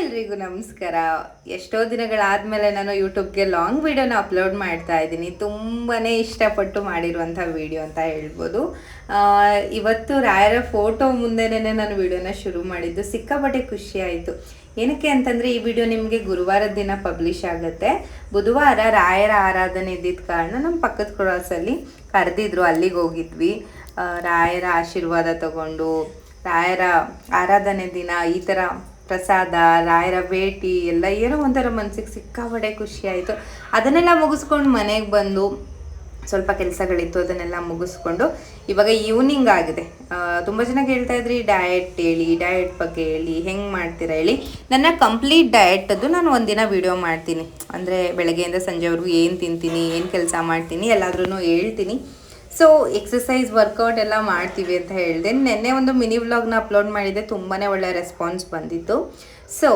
ಎಲ್ರಿಗೂ ನಮಸ್ಕಾರ. ಎಷ್ಟೋ ದಿನಗಳಾದಮೇಲೆ ನಾನು ಯೂಟ್ಯೂಬ್ಗೆ ಲಾಂಗ್ ವಿಡಿಯೋನ ಅಪ್ಲೋಡ್ ಮಾಡ್ತಾ ಇದ್ದೀನಿ. ತುಂಬಾ ಇಷ್ಟಪಟ್ಟು ಮಾಡಿರುವಂಥ ವಿಡಿಯೋ ಅಂತ ಹೇಳ್ಬೋದು. ಇವತ್ತು ರಾಯರ ಫೋಟೋ ಮುಂದೆನೇ ನಾನು ವಿಡಿಯೋನ ಶುರು ಮಾಡಿದ್ದು. ಸಿಕ್ಕಾಪಟ್ಟೆ ಖುಷಿ ಆಯಿತು. ಏನಕ್ಕೆ ಅಂತಂದರೆ, ಈ ವಿಡಿಯೋ ನಿಮಗೆ ಗುರುವಾರದ ದಿನ ಪಬ್ಲಿಷ್ ಆಗುತ್ತೆ. ಬುಧವಾರ ರಾಯರ ಆರಾಧನೆ ಇದ್ದಿದ್ದ ಕಾರಣ ನಮ್ಮ ಪಕ್ಕದ ಕ್ರಾಸಲ್ಲಿ ಕರೆದಿದ್ರು. ಅಲ್ಲಿಗೆ ಹೋಗಿದ್ವಿ. ರಾಯರ ಆಶೀರ್ವಾದ ತಗೊಂಡು, ರಾಯರ ಆರಾಧನೆ ದಿನ ಈ ಥರ ಪ್ರಸಾದ, ರಾಯರ ಭೇಟಿ, ಎಲ್ಲ ಏನೋ ಒಂಥರ ಮನಸ್ಸಿಗೆ ಸಿಕ್ಕಾಪಟ್ಟೆ ಖುಷಿ ಆಯಿತು ಅದನ್ನೆಲ್ಲ ಮುಗಿಸ್ಕೊಂಡು ಮನೆಗೆ ಬಂದು ಸ್ವಲ್ಪ ಕೆಲಸಗಳಿತ್ತು, ಅದನ್ನೆಲ್ಲ ಮುಗಿಸ್ಕೊಂಡು ಇವಾಗ ಈವ್ನಿಂಗ್ ಆಗಿದೆ. ತುಂಬ ಜನ ಕೇಳ್ತಾ ಇದ್ರಿ ಡಯಟ್ ಹೇಳಿ ಡಯಟ್ ಬಗ್ಗೆ ಹೇಳಿ, ಹೆಂಗೆ ಮಾಡ್ತೀರಾ ಹೇಳಿ. ನನ್ನ ಕಂಪ್ಲೀಟ್ ಡಯಟದ್ದು ನಾನು ಒಂದಿನ ವಿಡಿಯೋ ಮಾಡ್ತೀನಿ. ಅಂದರೆ ಬೆಳಗ್ಗೆಯಿಂದ ಸಂಜೆವರೆಗೂ ಏನು ತಿಂತೀನಿ, ಏನು ಕೆಲಸ ಮಾಡ್ತೀನಿ ಎಲ್ಲಾದ್ರೂ ಹೇಳ್ತೀನಿ. ಸೊ ಎಕ್ಸಸೈಸ್ ವರ್ಕೌಟ್ ಎಲ್ಲ ಮಾಡ್ತೀವಿ ಅಂತ ಹೇಳಿದೆ. ನಿನ್ನೆ ಒಂದು ಮಿನಿ ವ್ಲಾಗ್ನ ಅಪ್ಲೋಡ್ ಮಾಡಿದ್ದೆ. ತುಂಬಾ ಒಳ್ಳೆ ರೆಸ್ಪಾನ್ಸ್ ಬಂದಿತ್ತು. ಸೊ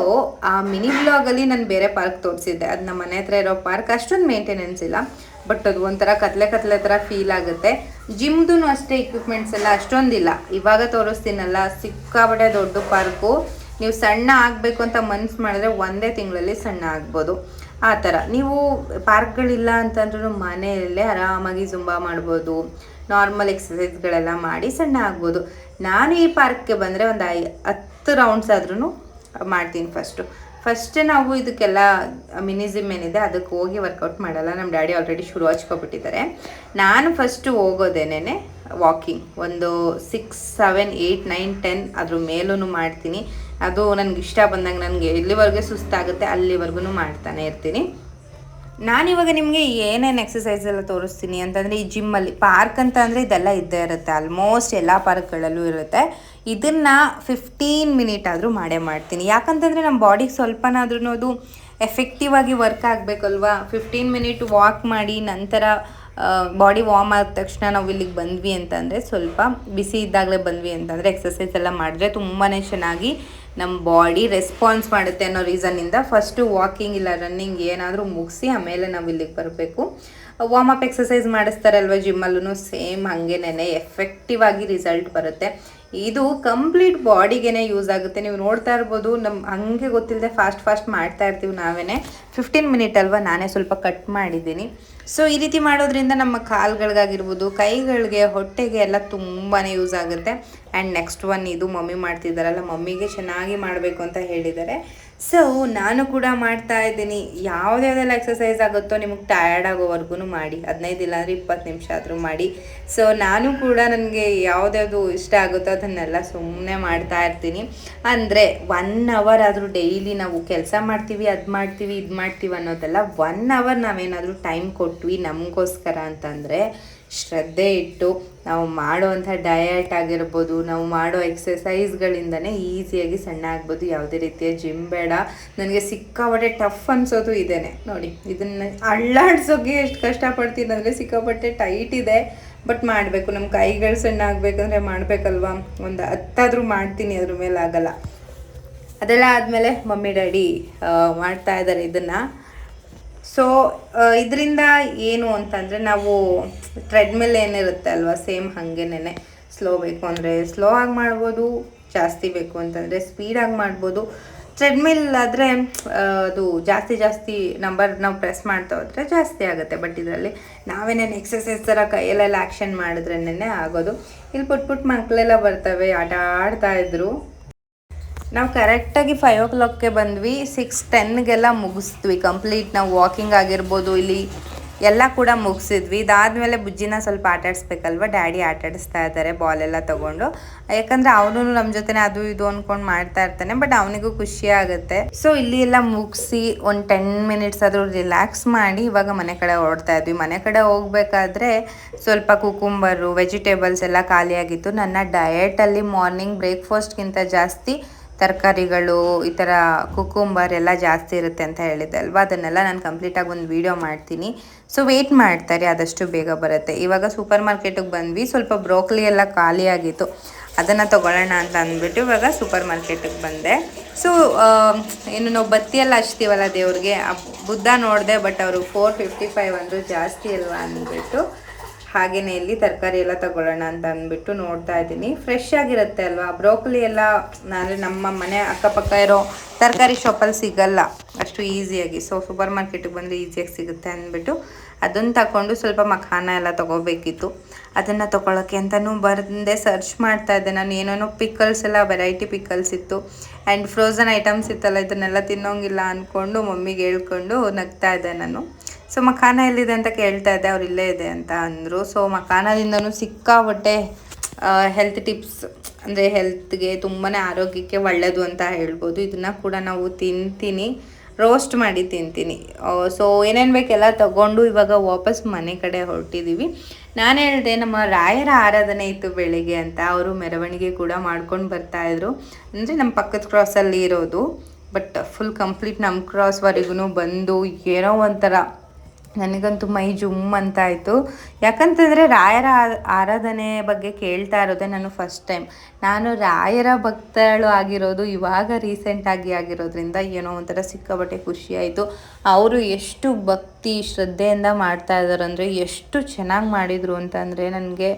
ಆ ಮಿನಿ ವ್ಲಾಗಲ್ಲಿ ನಾನು ಬೇರೆ ಪಾರ್ಕ್ ತೋರಿಸಿದ್ದೆ. ಅದು ನಮ್ಮ ಮನೆ ಹತ್ರ ಇರೋ ಪಾರ್ಕ್ ಅಷ್ಟೊಂದು ಮೇಂಟೆನೆನ್ಸ್ ಇಲ್ಲ. ಬಟ್ ಅದು ಒಂಥರ ಕತ್ಲೆ ಕತ್ಲೆ ಥರ ಫೀಲ್ ಆಗುತ್ತೆ. ಜಿಮ್ದು ಅಷ್ಟೇ ಇಕ್ವಿಪ್ಮೆಂಟ್ಸ್ ಎಲ್ಲ ಅಷ್ಟೊಂದಿಲ್ಲ. ಇವಾಗ ತೋರಿಸ್ತೀನಲ್ಲ, ಸಿಕ್ಕಾಪಟ್ಟೆ ದೊಡ್ಡ ಪಾರ್ಕು ನೀವು ಸಣ್ಣ ಆಗಬೇಕು ಅಂತ ಮನ್ಸು ಮಾಡಿದ್ರೆ ಒಂದೇ ತಿಂಗಳಲ್ಲಿ ಸಣ್ಣ ಆಗ್ಬೋದು. ಆ ಥರ. ನೀವು ಪಾರ್ಕ್ಗಳಿಲ್ಲ ಅಂತಂದ್ರೂ ಮನೆಯಲ್ಲೇ ಆರಾಮಾಗಿ ಜುಂಬಾ ಮಾಡ್ಬೋದು. ನಾರ್ಮಲ್ ಎಕ್ಸಸೈಸ್ಗಳೆಲ್ಲ ಮಾಡಿ ಸಣ್ಣ ಆಗ್ಬೋದು. ನಾನು ಈ ಪಾರ್ಕ್ಗೆ ಬಂದರೆ ಒಂದು ಐ, ಹತ್ತು ರೌಂಡ್ಸ್ ಆದ್ರೂ ಮಾಡ್ತೀನಿ ಫಸ್ಟು ಫಸ್ಟ್ ನಾವು ಇದಕ್ಕೆಲ್ಲ ಮಿನಿಸಿಮ್ ಏನಿದೆ ಅದಕ್ಕೆ ಹೋಗಿ ವರ್ಕೌಟ್ ಮಾಡಲ್ಲ. ನಮ್ಮ ಡ್ಯಾಡಿ ಆಲ್ರೆಡಿ ಶುರು ಹಚ್ಕೊಬಿಟ್ಟಿದ್ದಾರೆ ನಾನು ಫಸ್ಟು ಹೋಗೋದೇನೆ ವಾಕಿಂಗ್ ಒಂದು six seven eight nine ten ಅದ್ರ ಮೇಲೂ ಮಾಡ್ತೀನಿ. ಅದು ನನಗೆ ಇಷ್ಟ ಬಂದಂಗೆ ನನಗೆ ಎಲ್ಲಿವರೆಗೆ ಸುಸ್ತಾಗುತ್ತೆ ಅಲ್ಲಿವರೆಗೂ ಮಾಡ್ತಾನೆ ಇರ್ತೀನಿ. ನಾನಿವಾಗ ನಿಮಗೆ ಏನೇನು ಎಕ್ಸಸೈಸ್ ಎಲ್ಲ ತೋರಿಸ್ತೀನಿ ಅಂತಂದರೆ ಈ ಜಿಮ್ಮಲ್ಲಿ ಪಾರ್ಕ್ ಅಂತ ಅಂದರೆ ಇದೆಲ್ಲ ಇದ್ದೇ ಇರುತ್ತೆ. ಆಲ್ಮೋಸ್ಟ್ ಎಲ್ಲ ಪಾರ್ಕ್ಗಳಲ್ಲೂ ಇರುತ್ತೆ. ಇದನ್ನು ಫಿಫ್ಟೀನ್ ಮಿನಿಟ್ ಆದರೂ ಮಾಡೇ ಮಾಡ್ತೀನಿ. ಯಾಕಂತಂದರೆ ನಮ್ಮ ಬಾಡಿಗೆ ಸ್ವಲ್ಪನಾದ್ರೂ ಅದು ಎಫೆಕ್ಟಿವ್ ಆಗಿ ವರ್ಕ್ ಆಗಬೇಕಲ್ವಾ? ಫಿಫ್ಟೀನ್ ಮಿನಿಟ್ ವಾಕ್ ಮಾಡಿ ನಂತರ ಬಾಡಿ ವಾರ್ಮ್ ಆದ ತಕ್ಷಣ ನಾವು ಇಲ್ಲಿಗೆ ಬಂದ್ವಿ ಅಂತಂದರೆ ಸ್ವಲ್ಪ ಬಿಸಿ ಇದ್ದಾಗಲೇ ಬಂದ್ವಿ ಅಂತಂದರೆ ಎಕ್ಸಸೈಸ್ ಎಲ್ಲ ಮಾಡಿದ್ರೆ ತುಂಬಾ ಚೆನ್ನಾಗಿ ನಮ್ಮ ಬಾಡಿ ರೆಸ್ಪಾನ್ಸ್ ಮಾಡುತ್ತೆ ಅನ್ನೋ ರೀಸನ್ನಿಂದ ಫಸ್ಟು ವಾಕಿಂಗ್ ಇಲ್ಲ ರನ್ನಿಂಗ್ ಏನಾದರೂ ಮುಗಿಸಿ ಆಮೇಲೆ ನಾವು ಇಲ್ಲಿಗೆ ಬರಬೇಕು. ವಾರ್ಮ್ ಅಪ್ ಎಕ್ಸಸೈಸ್ ಮಾಡಿಸ್ತಾರಲ್ವ ಜಿಮ್ಮಲ್ಲೂ ಸೇಮ್ ಹಾಗೇನೆ ಎಫೆಕ್ಟಿವ್ ಆಗಿ ರಿಸಲ್ಟ್ ಬರುತ್ತೆ. ಇದು ಕಂಪ್ಲೀಟ್ ಬಾಡಿಗೆನೆ ಯೂಸ್ ಆಗುತ್ತೆ. ನೀವು ನೋಡ್ತಾ ಇರ್ಬೋದು ನಮ್ಮ ಹಂಗೆ ಗೊತ್ತಿಲ್ಲದೆ ಫಾಸ್ಟ್ ಫಾಸ್ಟ್ ಮಾಡ್ತಾ ಇರ್ತೀವಿ ನಾವೇ ಫಿಫ್ಟೀನ್ ಮಿನಿಟ್ ಅಲ್ವಾ ನಾನೇ ಸ್ವಲ್ಪ ಕಟ್ ಮಾಡಿದ್ದೀನಿ. ಸೊ ಈ ರೀತಿ ಮಾಡೋದ್ರಿಂದ ನಮ್ಮ ಕಾಲ್ಗಳಿಗಾಗಿರ್ಬೋದು, ಕೈಗಳಿಗೆ, ಹೊಟ್ಟೆಗೆ ಎಲ್ಲ ತುಂಬಾ ಯೂಸ್ ಆಗುತ್ತೆ. ಆ್ಯಂಡ್ ನೆಕ್ಸ್ಟ್ ಒನ್ ಇದು ಮಮ್ಮಿ ಮಾಡ್ತಿದ್ದಾರಲ್ಲ, ಮಮ್ಮಿಗೆ ಚೆನ್ನಾಗಿ ಮಾಡಬೇಕು ಅಂತ ಹೇಳಿದ್ದಾರೆ. ಸೊ ನಾನು ಕೂಡ ಮಾಡ್ತಾ ಇದ್ದೀನಿ. ಯಾವುದ್ಯಾವ್ದೆಲ್ಲ ಎಕ್ಸಸೈಸ್ ಆಗುತ್ತೋ ನಿಮಗೆ ಟಯರ್ಡ್ ಆಗೋವರೆಗೂ ಮಾಡಿ. ಹದಿನೈದು ಇಲ್ಲಾಂದ್ರೆ ಇಪ್ಪತ್ತು ನಿಮಿಷ ಆದರೂ ಮಾಡಿ. ಸೊ ನಾನು ಕೂಡ ನನಗೆ ಯಾವುದ್ಯಾವುದು ಇಷ್ಟ ಆಗುತ್ತೋ ಅದನ್ನೆಲ್ಲ ಸುಮ್ಮನೆ ಮಾಡ್ತಾ ಇರ್ತೀನಿ. ಅಂದರೆ ಒನ್ ಅವರ್ ಆದರೂ ಡೈಲಿ ನಾವು ಕೆಲಸ ಮಾಡ್ತೀವಿ, ಅದು ಮಾಡ್ತೀವಿ, ಇದು ಮಾಡ್ತೀವಿ ಅನ್ನೋದೆಲ್ಲ ಒನ್ ಅವರ್ ನಾವೇನಾದರೂ ಟೈಮ್ ಕೊಟ್ವಿ ನಮಗೋಸ್ಕರ ಅಂತಂದರೆ ಶ್ರದ್ಧೆ ಇಟ್ಟು ನಾವು ಮಾಡುವಂಥ ಡಯಟ್ ಆಗಿರ್ಬೋದು, ನಾವು ಮಾಡೋ ಎಕ್ಸಸೈಸ್ಗಳಿಂದನೇ ಈಸಿಯಾಗಿ ಸಣ್ಣ ಆಗ್ಬೋದು ಯಾವುದೇ ರೀತಿಯ ಜಿಮ್ ಬೇಡ. ನನಗೆ ಸಿಕ್ಕಾಪಟ್ಟೆ ಟಫ್ ಅನ್ಸೋದು ಇದೇನೆ. ನೋಡಿ, ಇದನ್ನು ಅಳ್ಳಾಡ್ಸೋಕೆ ಎಷ್ಟು ಕಷ್ಟಪಡ್ತೀನಿ ಅಂದರೆ ಸಿಕ್ಕಾಪಟ್ಟೆ ಟೈಟ್ ಇದೆ. ಬಟ್ ಮಾಡಬೇಕು. ನಮ್ಮ ಕೈಗಳು ಸಣ್ಣ ಆಗಬೇಕಂದ್ರೆ ಮಾಡಬೇಕಲ್ವಾ? ಒಂದು ಹತ್ತಾದರೂ ಮಾಡ್ತೀನಿ, ಅದ್ರ ಮೇಲೆ ಆಗಲ್ಲ ಅದೆಲ್ಲ ಆದಮೇಲೆ ಮಮ್ಮಿ, ಡ್ಯಾಡಿ ಮಾಡ್ತಾ ಇದ್ದಾರೆ ಇದನ್ನು. ಸೊ ಇದರಿಂದ ಏನು ಅಂತಂದರೆ ನಾವು ಟ್ರೆಡ್ಮಿಲ್ ಏನಿರುತ್ತೆ ಅಲ್ವಾ ಸೇಮ್ ಹಾಗೇನೆ ಸ್ಲೋ ಬೇಕು ಅಂದರೆ ಸ್ಲೋ ಆಗಿ ಮಾಡ್ಬೋದು, ಜಾಸ್ತಿ ಬೇಕು ಅಂತಂದರೆ ಸ್ಪೀಡಾಗಿ ಮಾಡ್ಬೋದು. ಟ್ರೆಡ್ಮಿಲ್ ಆದರೆ ಅದು ಜಾಸ್ತಿ ಜಾಸ್ತಿ ನಂಬರ್ ನಾವು ಪ್ರೆಸ್ ಮಾಡ್ತಾ ಹೋದರೆ ಜಾಸ್ತಿ ಆಗುತ್ತೆ. ಬಟ್ ಇದರಲ್ಲಿ ನಾವೇನೇನು ಎಕ್ಸಸೈಸ್ ಥರ ಕೈಯಲ್ಲೆಲ್ಲ ಆ್ಯಕ್ಷನ್ ಮಾಡಿದ್ರೇನೆ ಆಗೋದು. ಇಲ್ಲಿ ಪುಟ್ ಪುಟ್ ಮಕ್ಕಳೆಲ್ಲ ಬರ್ತವೆ ಆಟ ಆಡ್ತಾ ಇದ್ರು. ನಾವು ಕರೆಕ್ಟಾಗಿ ಫೈವ್ ಓ ಕ್ಲಾಕ್ಗೆ ಬಂದ್ವಿ. ಸಿಕ್ಸ್ ಟೆನ್ಗೆಲ್ಲ ಮುಗಿಸಿದ್ವಿ ಕಂಪ್ಲೀಟ್ ನಾವು ವಾಕಿಂಗ್ ಆಗಿರ್ಬೋದು, ಇಲ್ಲಿ ಎಲ್ಲ ಕೂಡ ಮುಗಿಸಿದ್ವಿ. ಇದಾದಮೇಲೆ ಬುಜ್ಜಿನ ಸ್ವಲ್ಪ ಆಟ ಆಡಿಸ್ಬೇಕಲ್ವ ಡ್ಯಾಡಿ ಆಟ ಆಡಿಸ್ತಾ ಇದ್ದಾರೆ ಬಾಲೆಲ್ಲ ತೊಗೊಂಡು. ಯಾಕಂದರೆ ಅವನು ನಮ್ಮ ಜೊತೆನೆ ಅದು ಇದು ಅಂದ್ಕೊಂಡು ಮಾಡ್ತಾ ಇರ್ತಾನೆ ಬಟ್ ಅವನಿಗೂ ಖುಷಿ ಆಗುತ್ತೆ. ಸೊ ಇಲ್ಲಿ ಎಲ್ಲ ಮುಗಿಸಿ ಒಂದು ಟೆನ್ ಮಿನಿಟ್ಸ್ ಆದರೂ ರಿಲ್ಯಾಕ್ಸ್ ಮಾಡಿ ಇವಾಗ ಮನೆ ಕಡೆ ಓಡ್ತಾ ಇದ್ವಿ. ಮನೆ ಕಡೆ ಹೋಗ್ಬೇಕಾದ್ರೆ ಸ್ವಲ್ಪ ಕುಕುಂಬರು ವೆಜಿಟೇಬಲ್ಸ್ ಎಲ್ಲ ಖಾಲಿಯಾಗಿತ್ತು. ನನ್ನ ಡಯೆಟಲ್ಲಿ ಮಾರ್ನಿಂಗ್ ಬ್ರೇಕ್ಫಾಸ್ಟ್ಗಿಂತ ಜಾಸ್ತಿ ತರಕಾರಿಗಳು, ಈ ಥರ ಕುಕುಂಬರ್ ಎಲ್ಲ ಜಾಸ್ತಿ ಇರುತ್ತೆ ಅಂತ ಹೇಳಿದ್ದೆ ಅಲ್ವಾ? ಅದನ್ನೆಲ್ಲ ನಾನು ಕಂಪ್ಲೀಟಾಗಿ ಒಂದು ವೀಡಿಯೋ ಮಾಡ್ತೀನಿ. ಸೊ ವೆಯ್ಟ್ ಮಾಡ್ತಾರೆ, ಆದಷ್ಟು ಬೇಗ ಬರುತ್ತೆ. ಇವಾಗ ಸೂಪರ್ ಮಾರ್ಕೆಟಿಗೆ ಬಂದ್ವಿ, ಸ್ವಲ್ಪ ಬ್ರೋಕ್ಲಿ ಎಲ್ಲ ಖಾಲಿಯಾಗಿತ್ತು ಅದನ್ನು ತೊಗೊಳ್ಳೋಣ ಅಂತ ಅಂದ್ಬಿಟ್ಟು ಇವಾಗ ಸೂಪರ್ ಮಾರ್ಕೆಟಿಗೆ ಬಂದೆ. ಸೊ ಏನು ನಾವು ಬತ್ತಿ ಎಲ್ಲ ಹಚ್ತೀವಲ್ಲ ದೇವ್ರಿಗೆ ಬುದ್ಧ ನೋಡಿದೆ ಬಟ್ ಅವರು ಫೋರ್ ಫಿಫ್ಟಿ ಫೈವ್ ಅಂದರು ಜಾಸ್ತಿ ಅಲ್ವಾ ಅಂದ್ಬಿಟ್ಟು. ಹಾಗೇನೆ ಇಲ್ಲಿ ತರಕಾರಿ ಎಲ್ಲ ತಗೊಳ್ಳೋಣ ಅಂತ ಅಂದ್ಬಿಟ್ಟು ನೋಡ್ತಾ ಇದ್ದೀನಿ. ಫ್ರೆಶ್ ಆಗಿರುತ್ತೆ ಅಲ್ವಾ? ಬ್ರೋಕಲಿ ಎಲ್ಲ ಅಂದರೆ ನಮ್ಮ ಮನೆ ಅಕ್ಕಪಕ್ಕ ಇರೋ ತರಕಾರಿ ಶಾಪಲ್ಲಿ ಸಿಗಲ್ಲ. ಅಷ್ಟು ಈಸಿಯಾಗಿ ಸೊ ಸೂಪರ್ ಮಾರ್ಕೆಟಿಗೆ ಬಂದರೆ ಈಸಿಯಾಗಿ ಸಿಗುತ್ತೆ ಅಂದ್ಬಿಟ್ಟು ಅದನ್ನು ತಗೊಂಡು ಸ್ವಲ್ಪ ಮಖಾನ ಎಲ್ಲ ತೊಗೋಬೇಕಿತ್ತು. ಅದನ್ನು ತೊಗೊಳಕ್ಕೆ ಅಂತಲೂ ಬಂದೆ. ಸರ್ಚ್ ಮಾಡ್ತಾ ಇದ್ದೆ. ನಾನು ಏನೇನೋ ಪಿಕಲ್ಸ್ ಎಲ್ಲ ವೆರೈಟಿ ಪಿಕಲ್ಸ್ ಇತ್ತು. ಆ್ಯಂಡ್ ಫ್ರೋಝನ್ ಐಟಮ್ಸ್ ಇತ್ತಲ್ಲ, ಇದನ್ನೆಲ್ಲ ತಿನ್ನೋಂಗಿಲ್ಲ ಅಂದ್ಕೊಂಡು ಮಮ್ಮಿಗೆ ಹೇಳ್ಕೊಂಡು ನಗ್ತಾ ಇದ್ದೆ ನಾನು. ಸೊ ಮಖಾನ ಎಲ್ಲಿದೆ ಅಂತ ಕೇಳ್ತಾ ಇದ್ದೆ, ಅವ್ರು ಇಲ್ಲೇ ಇದೆ ಅಂತ ಅಂದರು. ಸೊ ಮಖಾನದಿಂದನೂ ಸಿಕ್ಕಾಬಟ್ಟೆ ಹೆಲ್ತ್ ಟಿಪ್ಸ್ ಅಂದರೆ ಹೆಲ್ತ್ಗೆ ತುಂಬಾ ಆರೋಗ್ಯಕ್ಕೆ ಒಳ್ಳೆಯದು ಅಂತ ಹೇಳ್ಬೋದು. ಇದನ್ನು ಕೂಡ ನಾವು ತಿಂತೀನಿ ರೋಸ್ಟ್ ಮಾಡಿ ತಿಂತೀನಿ. ಸೊ ಏನೇನು ಬೇಕೆಲ್ಲ ತಗೊಂಡು ಇವಾಗ ವಾಪಸ್ ಮನೆ ಕಡೆ ಹೊರಟಿದ್ದೀವಿ ನಾನು ಹೇಳಿದೆ, ನಮ್ಮ ರಾಯರ ಆರಾಧನೆ ಇತ್ತು ಬೆಳಿಗ್ಗೆ ಅಂತ. ಅವರು ಮೆರವಣಿಗೆ ಕೂಡ ಮಾಡ್ಕೊಂಡು ಬರ್ತಾಯಿದ್ರು ಅಂದರೆ ನಮ್ಮ ಪಕ್ಕದ ಕ್ರಾಸಲ್ಲಿ ಇರೋದು. ಬಟ್ ಫುಲ್ ಕಂಪ್ಲೀಟ್ ನಮ್ಮ ಕ್ರಾಸ್ವರೆಗೂ ಬಂದು ಏನೋ ಒಂಥರ ನನಗಂತೂ ಮೈ ಜುಮ್ ಅಂತ ಆಯಿತು. ಯಾಕಂತಂದರೆ ರಾಯರ ಆರಾಧನೆ ಬಗ್ಗೆ ಕೇಳ್ತಾ ಇರೋದೇ ನಾನು ಫಸ್ಟ್ ಟೈಮ್ ನಾನು ರಾಯರ ಭಕ್ತಳು ಆಗಿರೋದು ಇವಾಗ ರೀಸೆಂಟಾಗಿ ಆಗಿರೋದ್ರಿಂದ ಏನೋ ಒಂಥರ ಸಿಕ್ಕಾಬಟ್ಟೆ ಖುಷಿಯಾಯಿತು ಅವರು ಎಷ್ಟು ಭಕ್ತಿ, ಶ್ರದ್ಧೆಯಿಂದ ಮಾಡ್ತಾ ಇದ್ದಾರಂದರೆ ಎಷ್ಟು ಚೆನ್ನಾಗಿ ಮಾಡಿದರು ಅಂತಂದರೆ ನನಗೆ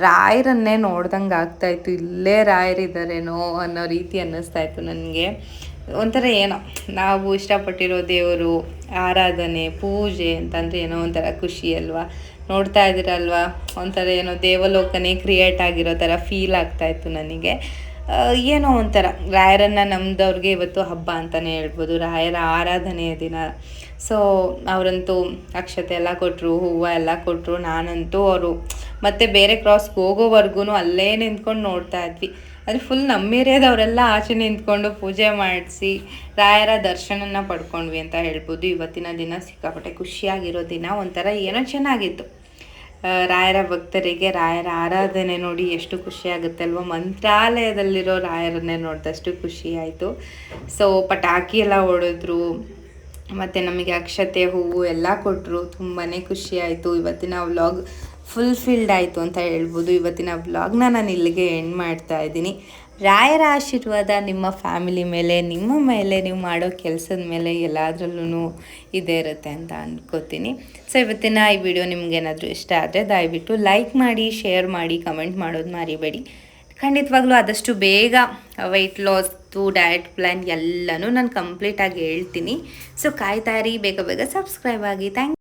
ರಾಯರನ್ನೇ ನೋಡ್ದಂಗೆ ಆಗ್ತಾಯಿತ್ತು ಇಲ್ಲೇ ರಾಯರಿದ್ದಾರೇನೋ ಅನ್ನೋ ರೀತಿ ಅನ್ನಿಸ್ತಾ ಇತ್ತು ನನಗೆ. ಒಂಥರ ಏನೋ. ನಾವು ಇಷ್ಟಪಟ್ಟಿರೋ ದೇವರು, ಆರಾಧನೆ, ಪೂಜೆ ಅಂತಂದರೆ ಏನೋ ಒಂಥರ ಖುಷಿ ಅಲ್ವಾ? ನೋಡ್ತಾ ಇದ್ದೀರಲ್ವಾ? ಒಂಥರ ಏನೋ ದೇವಲೋಕನೇ ಕ್ರಿಯೇಟ್ ಆಗಿರೋ ಥರ ಫೀಲ್ ಆಗ್ತಾಯಿತ್ತು ನನಗೆ. ಏನೋ ಒಂಥರ. ರಾಯರನ್ನು ನಮ್ದವ್ರಿಗೆ ಇವತ್ತು ಹಬ್ಬ ಅಂತಲೇ ಹೇಳ್ಬೋದು. ರಾಯರ ಆರಾಧನೆಯ ದಿನ. ಸೊ ಅವರಂತೂ ಅಕ್ಷತೆ ಎಲ್ಲ ಕೊಟ್ಟರು ಹೂವು ಎಲ್ಲ ಕೊಟ್ಟರು ನಾನಂತೂ ಅವರು ಮತ್ತೆ ಬೇರೆ ಕ್ರಾಸ್ಗೆ ಹೋಗೋವರೆಗೂ ಅಲ್ಲೇ ನಿಂತ್ಕೊಂಡು ನೋಡ್ತಾ ಇದ್ವಿ. ಅದು ಫುಲ್ ನಮ್ಮ ಏರಿಯಾದವರೆಲ್ಲ ಆಚೆ ನಿಂತ್ಕೊಂಡು ಪೂಜೆ ಮಾಡಿಸಿ ರಾಯರ ದರ್ಶನನ ಪಡ್ಕೊಂಡ್ವಿ ಅಂತ ಹೇಳ್ಬೋದು. ಇವತ್ತಿನ ದಿನ ಸಿಕ್ಕಾಪಟ್ಟೆ ಖುಷಿಯಾಗಿರೋ ದಿನ. ಒಂಥರ ಏನೋ ಚೆನ್ನಾಗಿತ್ತು. ರಾಯರ ಭಕ್ತರಿಗೆ, ರಾಯರ ಆರಾಧನೆ ನೋಡಿ ಎಷ್ಟು ಖುಷಿ ಆಗುತ್ತೆ ಅಲ್ವಾ ಮಂತ್ರಾಲಯದಲ್ಲಿರೋ ರಾಯರನ್ನೇ ನೋಡಿದಷ್ಟು ಖುಷಿ ಆಯಿತು ಸೊ ಪಟಾಕಿ ಎಲ್ಲ ಹೊಡೆದ್ರು. ಮತ್ತು ನಮಗೆ ಅಕ್ಷತೆ, ಹೂವು ಎಲ್ಲ ಕೊಟ್ಟರು ತುಂಬಾ ಖುಷಿಯಾಯಿತು. ಇವತ್ತಿನ ವ್ಲಾಗ್ ಫುಲ್ಫಿಲ್ಡ್ ಆಯಿತು ಅಂತ ಹೇಳ್ಬೋದು. ಇವತ್ತಿನ ವ್ಲಾಗ್ನ ನಾನು ಇಲ್ಲಿಗೆ ಎಂಡ್ ಮಾಡ್ತಾ ಇದ್ದೀನಿ. ರಾಯರ ಆಶೀರ್ವಾದ ನಿಮ್ಮ ಫ್ಯಾಮಿಲಿ ಮೇಲೆ, ನಿಮ್ಮ ಮೇಲೆ, ನೀವು ಮಾಡೋ ಕೆಲಸದ ಮೇಲೆ ಎಲ್ಲದರಲ್ಲೂ ಇದೇ ಇರುತ್ತೆ ಅಂತ ಅಂದ್ಕೋತೀನಿ ಸೊ ಇವತ್ತಿನ ಈ ವಿಡಿಯೋ ನಿಮ್ಗೇನಾದರೂ ಇಷ್ಟ ಆದರೆ ದಯವಿಟ್ಟು ಲೈಕ್ ಮಾಡಿ ಶೇರ್ ಮಾಡಿ ಕಮೆಂಟ್ ಮಾಡೋದು ಮರಿಬೇಡಿ. ಖಂಡಿತವಾಗ್ಲೂ ಆದಷ್ಟು ಬೇಗ ವೆಯ್ಟ್ ಲಾಸ್ದು ಡಯಟ್ ಪ್ಲ್ಯಾನ್ ಎಲ್ಲನೂ ನಾನು ಕಂಪ್ಲೀಟಾಗಿ ಹೇಳ್ತೀನಿ. ಸೊ ಕಾಯ್ತಾ ಇರಿ, ಬೇಗ ಬೇಗ ಸಬ್ಸ್ಕ್ರೈಬ್ ಆಗಿ. ಥ್ಯಾಂಕ್